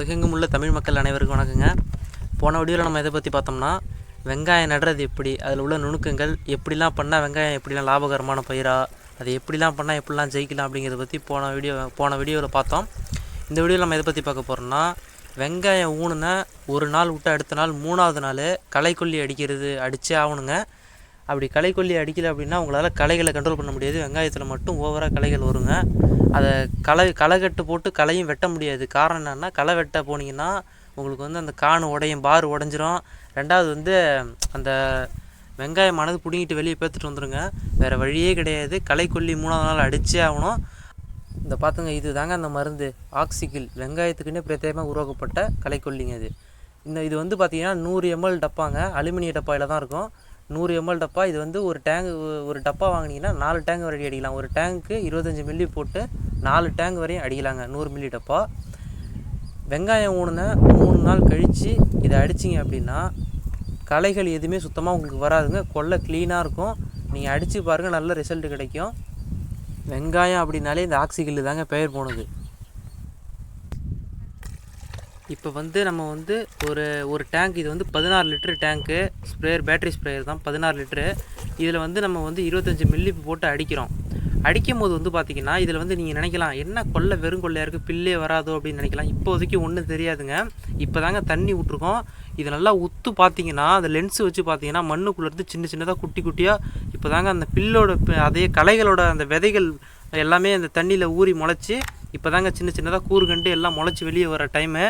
உலகெங்கும் உள்ள தமிழ் மக்கள் அனைவருக்கும் வணக்கங்க. போன வீடியோவில் நம்ம எதை பற்றி பார்த்தோம்னா வெங்காயம் நடுறது எப்படி அதில் உள்ள நுணுக்கங்கள் எப்படிலாம் பண்ணால் வெங்காயம் எப்படிலாம் லாபகரமான பயிரா அதை எப்படிலாம் பண்ணால் எப்படிலாம் ஜெயிக்கலாம் அப்படிங்கிறத பற்றி போன வீடியோ போன வீடியோவில் பார்த்தோம். இந்த வீடியோவில் நம்ம எதை பற்றி பார்க்க போகிறோம்னா வெங்காயம் ஊனுன ஒரு நாள் விட்டு அடுத்த நாள் மூணாவது நாள் களைக்கொல்லி அடிக்கிறது அடித்தே ஆகணுங்க. அப்படி களைக்கொல்லி அடிக்கல அப்படின்னா உங்களால் களைகளை கண்ட்ரோல் பண்ண முடியாது. வெங்காயத்தில் மட்டும் ஓவராக களைகள் வருங்க. அதை களை களைகட்டு போட்டு களையும் வெட்ட முடியாது. காரணம் என்னென்னா களை வெட்ட போனீங்கன்னா உங்களுக்கு வந்து அந்த காணு உடையும் பார் உடஞ்சிரும். ரெண்டாவது வந்து அந்த வெங்காயமானது பிடுங்கிட்டு வெளியே பேத்துட்டு வந்துடுங்க வேறு வழியே கிடையாது. களைக்கொல்லி மூணாவது நாள் அடித்தே ஆகணும். இந்த பார்த்துங்க இது தாங்க அந்த மருந்து. ஆக்சிகில் வெங்காயத்துக்குன்னே பிரத்யேகமாக உருவாக்கப்பட்ட களைக்கொல்லிங்க இது. இந்த இது வந்து பார்த்திங்கன்னா நூறு எம்எல் டப்பாங்க. அலுமினிய டப்பாயில் தான் இருக்கும். நூறு எம்எல் டப்பா இது வந்து ஒரு டேங்க் ஒரு டப்பா வாங்கினீங்கன்னா நாலு டேங்க் வரைக்கும் அடிக்கலாம். ஒரு டேங்க்கு இருபத்தஞ்சி மில்லி போட்டு நாலு டேங்க் வரையும் அடிக்கலாங்க நூறு மில்லி டப்பா. வெங்காயம் ஊனின மூணு நாள் கழித்து இதை அடிச்சிங்க அப்படின்னா களைகள் எதுவுமே சுத்தமாக உங்களுக்கு வராதுங்க. கொல்லை க்ளீனாக இருக்கும். நீங்கள் அடித்து பாருங்கள் நல்ல ரிசல்ட் கிடைக்கும். வெங்காயம் அப்படின்னாலே இந்த ஆக்சிகில் தாங்க பெயர் போனது. இப்போ வந்து நம்ம வந்து ஒரு ஒரு டேங்க் இது வந்து பதினாறு litre tank sprayer battery sprayer தான் பதினாறு லிட்டரு. இதில் வந்து நம்ம வந்து இருபத்தஞ்சி மில்லி போட்டு அடிக்கிறோம். அடிக்கும் போது வந்து பார்த்திங்கன்னா இதில் வந்து நீங்கள் நினைக்கலாம் என்ன கொள்ளை வெறும் கொள்ளையாக இருக்குது பில்லே வராதோ அப்படின்னு நினைக்கலாம். இப்போதைக்கு ஒன்றும் தெரியாதுங்க. இப்போ தாங்க தண்ணி விட்ருக்கோம் இது நல்லா உத்து பார்த்தீங்கன்னா அந்த லென்ஸு வச்சு பார்த்தீங்கன்னா மண்ணுக்குள்ளேருந்து சின்ன சின்னதாக குட்டி குட்டியாக இப்போ தாங்க அந்த பில்லோட அதே களைகளோட அந்த விதைகள் எல்லாமே அந்த தண்ணியில் ஊறி முளைச்சி இப்போ தாங்க சின்ன சின்னதாக கூறுகண்டு எல்லாம் முளைச்சி வெளியே வர டைமு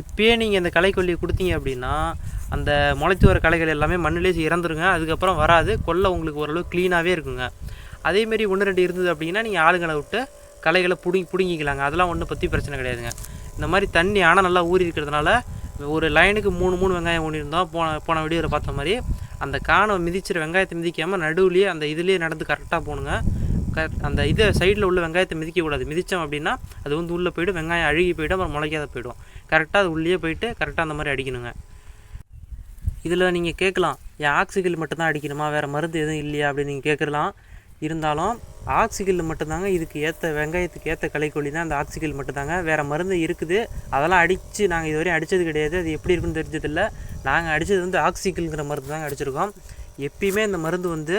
இப்போயே நீங்கள் இந்த களைக்கொல்லியை கொடுத்தீங்க அப்படின்னா அந்த முளைச்சி வர களைகள் எல்லாமே மண்ணிலே இறந்துருங்க. அதுக்கப்புறம் வராது. கொல்லை உங்களுக்கு ஓரளவு க்ளீனாகவே இருக்குங்க. அதேமாரி ஒன்று ரெண்டு இருந்தது அப்படின்னா நீங்கள் ஆளுங்களை விட்டு களைகளை பிடுங்கி பிடுங்கிக்கலாங்க. அதெல்லாம் ஒன்றும் பற்றி பிரச்சனை கிடையாதுங்க. இந்த மாதிரி தண்ணி ஆனால் நல்லா ஊறி இருக்கிறதுனால ஒரு லைனுக்கு மூணு மூணு வெங்காயம் ஊனியிருந்தோம் போன போன வீடியோவில் பார்த்த மாதிரி அந்த காணை மிதிச்சிற வெங்காயத்தை மிதிக்காமல் நடுவுலேயே அந்த இதுலேயே நடந்து கரெக்டாக போகணுங்க அந்த இதை சைடில் உள்ள வெங்காயத்தை மிதிக்கக்கூடாது மிதித்தோம் அப்படின்னா அது வந்து உள்ளே போய்டும். வெங்காயம் அழுகி போய்டும். அப்புறம் முளைக்காத போய்டும். கரெக்டாக அது உள்ளே போயிட்டு கரெக்டாக அந்த மாதிரி அடிக்கணுங்க. இதில் நீங்கள் கேட்கலாம் என் ஆக்சிகில் மட்டும்தான் அடிக்கணுமா? வேறு மருந்து எதுவும் இல்லையா? அப்படின்னு நீங்கள் கேட்கலாம். இருந்தாலும் ஆக்சிகில் மட்டும்தாங்க இதுக்கு ஏற்ற வெங்காயத்துக்கு ஏற்ற கலைக்கொல்லி தான் அந்த ஆக்சிகில் மட்டும்தாங்க. வேறு மருந்து இருக்குது. அதெல்லாம் அடித்து நாங்கள் இதுவரையும் அடித்தது கிடையாது. அது எப்படி இருக்குன்னு தெரிஞ்சதில்ல. நாங்கள் அடித்தது வந்து ஆக்சிகில்ங்கிற மருந்து தாங்க அடிச்சிருக்கோம். எப்பயுமே இந்த மருந்து வந்து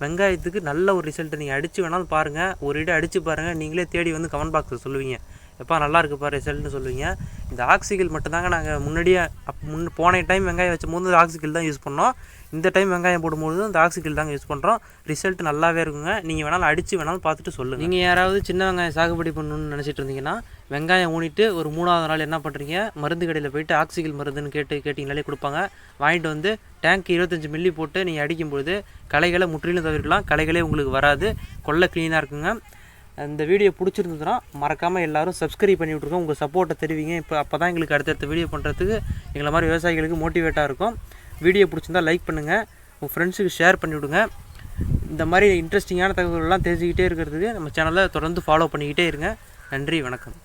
வெங்காயத்துக்கு நல்ல ஒரு ரிசல்ட்டு நீங்கள் அடித்து வேணாலும் பாருங்கள் ஒரு இடம் அடித்து பாருங்கள் நீங்களே தேடி வந்து கமெண்ட் பாக்ஸில் சொல்லுவீங்க. எப்பா நல்லா இருக்குப்பா ரிசல்ட்னு சொல்லுவீங்க. இந்த ஆக்சிகல் மட்டும்தாங்க நாங்கள் முன்னாடியே அப் முன் போன டைம் வெங்காயம் வச்சும் போது ஆக்சிகில் தான் யூஸ் பண்ணோம். இந்த டைம் வெங்காயம் போடும்போது இந்த ஆக்சிகல் தாங்க யூஸ் பண்ணுறோம் ரிசல்ட் நல்லாவே இருக்குங்க. நீங்கள் வேணாலும் அடித்து வேணாலும் பார்த்துட்டு சொல்லுங்கள் நீங்கள் யாராவது சின்ன வெங்காயம் சாகுபடி பண்ணணும்னு நினச்சிட்டு இருந்தீங்கன்னா வெங்காயம் ஊனிட்டு ஒரு மூணாவது நாள் என்ன பண்ணுறீங்க மருந்து கடையில் போயிட்டு ஆக்சிகல் மருந்துன்னு கேட்டு கேட்டிங்கனாலே கொடுப்பாங்க. வாங்கிட்டு வந்து டேங்க் இருபத்தஞ்சி மில்லி போட்டு நீங்கள் அடிக்கும்பொழுது களைகளை முற்றிலும் தவிர்க்கலாம். களைகளே உங்களுக்கு வராது. கொள்ளை க்ளீனாக இருக்குங்க. இந்த வீடியோ பிடிச்சிருந்ததுன்னா மறக்காமல் எல்லாரும் சப்ஸ்கிரைப் பண்ணி விட்ருக்கோம் உங்கள் சப்போர்ட்டை தெரிவிங்க. இப்போ அப்போ தான் எங்களுக்கு அடுத்தடுத்த வீடியோ பண்ணுறதுக்கு எங்களை மாதிரி விவசாயிகளுக்கு மோட்டிவேட்டாக இருக்கும். வீடியோ பிடிச்சிருந்தா லைக் பண்ணுங்கள் உங்கள் ஃப்ரெண்ட்ஸுக்கு ஷேர் பண்ணிவிடுங்க இந்த மாதிரி இன்ட்ரெஸ்டிங்கான தகவல்கள்லாம் தெரிஞ்சுக்கிட்டே இருக்கிறதுக்கு நம்ம சேனலை தொடர்ந்து ஃபாலோ பண்ணிக்கிட்டே இருங்க. நன்றி வணக்கம்.